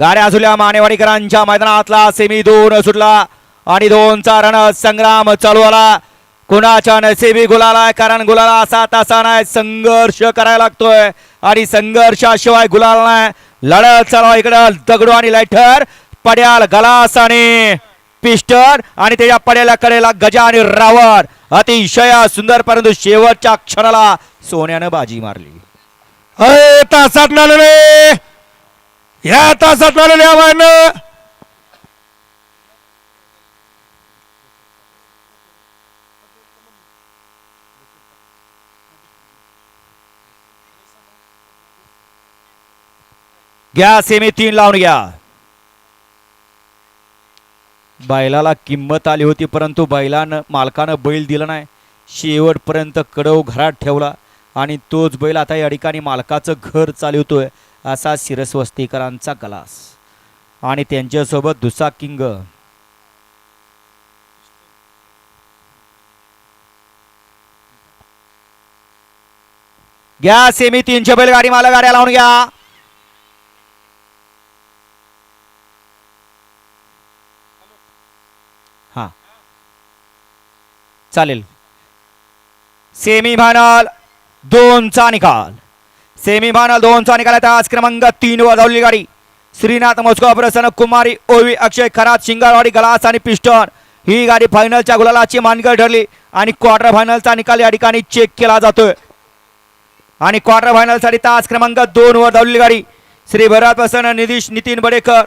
गाड्या झुल्या मानेवाडीकरांच्या मैदानातला सेमी दोन सुटला. आणि दोनचा रण संग्राम चालू आला. कुणाच्या नसेबी गुलाला कारण गुलाला असा तसा नाही. संघर्ष करायला लागतोय. आणि संघर्षाशिवाय गुलाल नाही. लढत चालू इकडं. दगडू आणि लायठर पड्याल गलास आणि पिस्टर आणि त्याच्या पड्याला कडेला गजा आणि रावण अतिशय सुंदर परंतु शेवटच्या क्षणाला सोन्यानं बाजी मारली. अरे तासात नालले या तासात आलेल्या आव्हानं. घ्या सेमी तीन लावून घ्या. बैलाला किंमत आली होती परंतु बैलानं मालकानं बैल दिला नाही. शेवटपर्यंत कडव घरात ठेवला आणि तोच बैल आता या ठिकाणी मालकाचं घर चालवतोय. असा शिरस्वस्तीकरांचा गलास आणि त्यांच्यासोबत दुसा किंग. घ्या सेमी तीनशे बैल गाडी मला गाड्या लावून घ्या. हा. चालेल. सेमी फायनल दोनचा निकाल. सेमी फायनल दोनचा निकाल आहे. आज क्रमांक तीन वर धावली गाडी. श्रीनाथ मोस्को प्रसन्न कुमारी ओवी अक्षय खरात शिंगारवाडी गलास आणि पिस्टन. ही गाडी फायनलच्या गुलालाची मानगड ठरली आणि क्वार्टर फायनलचा निकाल या ठिकाणी चेक केला जातोय. आणि क्वार्टर फायनलसाठी तास क्रमांक दोन वर धावलेली गाडी. श्री भरत प्रसन्न निधीश नितीन बडेकर.